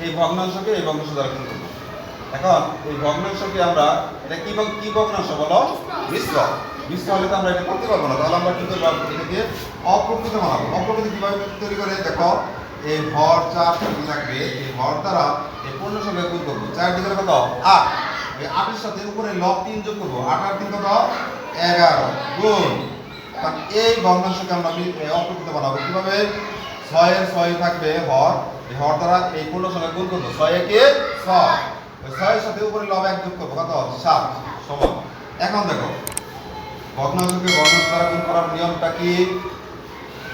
এই ভগ্নাংশকে এই ভগ্নাংশ দ্বারা গুণ করব। এখন এই ভগ্নাংশকে আমরা এটা কি কি ভগ্নাংশ বলো? মিশ্র। মিশ্র হলে তো আমরা এটা করতে পারব না। তাহলে আমরা কি করব? এটাকে অপ্রকৃত বানাবো। অপ্রকৃত কীভাবে তৈরি করে? দেখো, এই ভর চার থাকবে। এই ভর দ্বারা এই পূর্ণ সংখ্যা গুণ করব। চার দিকে কত? আট। এই আটের সাথে উপরে লব তিন যোগ করব। আট আর তিন কত? এগারো। গুণ। এখন এই ভগ্নাংশকে আমরা অপ্রকৃত বানাবো। কীভাবে? ছয়ের ছয় থাকবে হর হর দ্বারা এই পূর্ণ সংখ্যা গুণ করব। ছয় একে ছয়। ছয়ের সাথে উপরে লব এক যোগ করব। কত? সাত। সমান। এখন দেখো ভগ্নাংশকে ভগ্নাংশ দ্বারা গুণ করার নিয়মটা কি?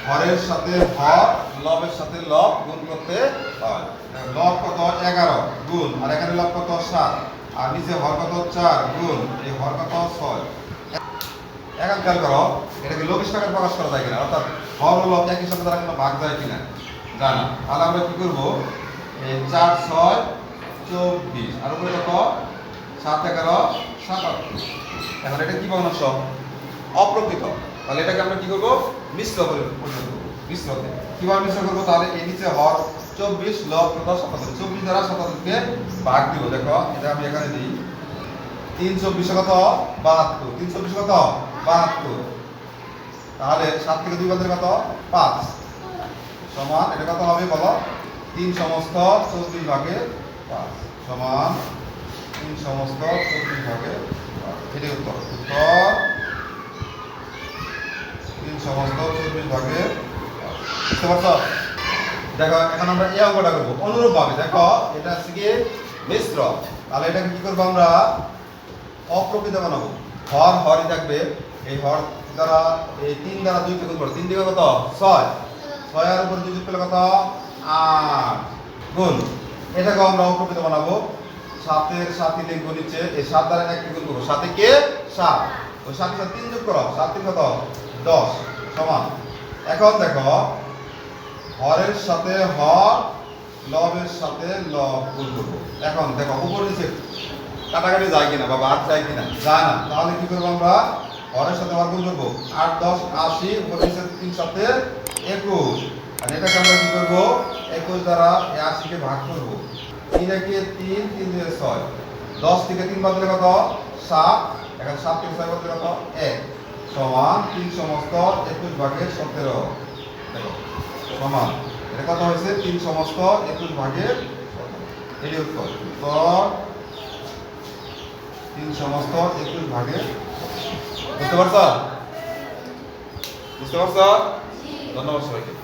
হরের সাথে হর, লবের সাথে লব গুণ করতে হয়। লব কত? এগারো। গুণ। আর এখানে লব কত? সাত। আর নিচে হর কত? চার। গুণ। এই হর কত? ছয়। এখন খেয়াল করো এটাকে লবিশ টাকায় প্রকাশ করা যায় কিনা? অর্থাৎ হর ও লব একই সাথে দ্বারা কোনো ভাগ যায় কিনা? না তাহলে আমরা কি করব? চার, ছয়, চব্বিশ। আর উপরে কত? সাত, এগারো, সাতাত্তর। এখন এটা কি ভগ্নাংশ অপ্রকৃত। তাহলে এটাকে আমরা কি করব? মিশ্র করে পরিণত করব। মিশ্রতে কীভাবে মিশ্র করব? তাহলে এই নিচে হর চব্বিশ লব কত সাতাত্তর। চব্বিশ দ্বারা সাতাত্তরকে ভাগ দিব। দেখো, এটা আমি এখানে দিই। তিন চব্বিশ কত? বাহাত্তর। তিন চব্বিশ কত? বাহাত্তর। তাহলে সাত থেকে দুই বাদের কত? পাঁচ। সমান, এটা কত হবে বলো? তিন সমস্ত চব্বিশ ভাগে পাঁচ। সমান তিন সমস্ত চব্বিশ ভাগে এটাই উত্তর। উত্তর। তিন সমস্ত চব্বিশ ভাগে বুঝতে পারছ? দেখো, এখন আমরা এই অঙ্কটা করব। অনুরূপ ভাবে দেখো, এটা হচ্ছে কি মিশ্র। তাহলে এটাকে কি করব আমরা? অপ্রকৃত বানাবো। হর, হরই থাকবে। এই হর দ্বারা, এই তিন দ্বারা দুই গুণ তিন দিকে কত? ছয়। ছয়ের উপর দুই যোগ কত? আট। গুণ। এটাকে আমরা অপ্রকৃত বানাবো। সাতের সাথে লিখব নিচে, এই সাত দ্বারা এক গুণ করব। সাথে কে? সাত। ওই সাথে সাথে তিন যোগ করো। সাত তিন কত? দশ। সমান। এখন দেখো, হরের সাথে হর, লবের সাথে লব গুণ করব। এখন দেখো, উপর নিচে কাটাকাটি যায় কিনা? বা বাদ যায় কিনা? যায় না। তাহলে কি করব আমরা? হরের সাথে হর গুণ করব। আট, দশ, আশি উপর তিন সাথে একুশ। আর এটাকে আমরা কি করব? একুশ দ্বারা আশিকে ভাগ করব। তিন একে তিন তিন দুয়ে ছয়। দশ থেকে তিন বাদ কত? সাত। এখন সাত থেকে ছয় বাদ কত? এক। সমান তিন সমস্ত একুশ ভাগের সতেরো। সমান। এটা কত হয়েছে? তিন সমস্ত একুশ ভাগের এটি উত্তর। উত্তর। তিন সমস্ত একুশ ভাগের বুঝতে পারছ? বুঝতে পারছ? ধন্যবাদ সবাইকে।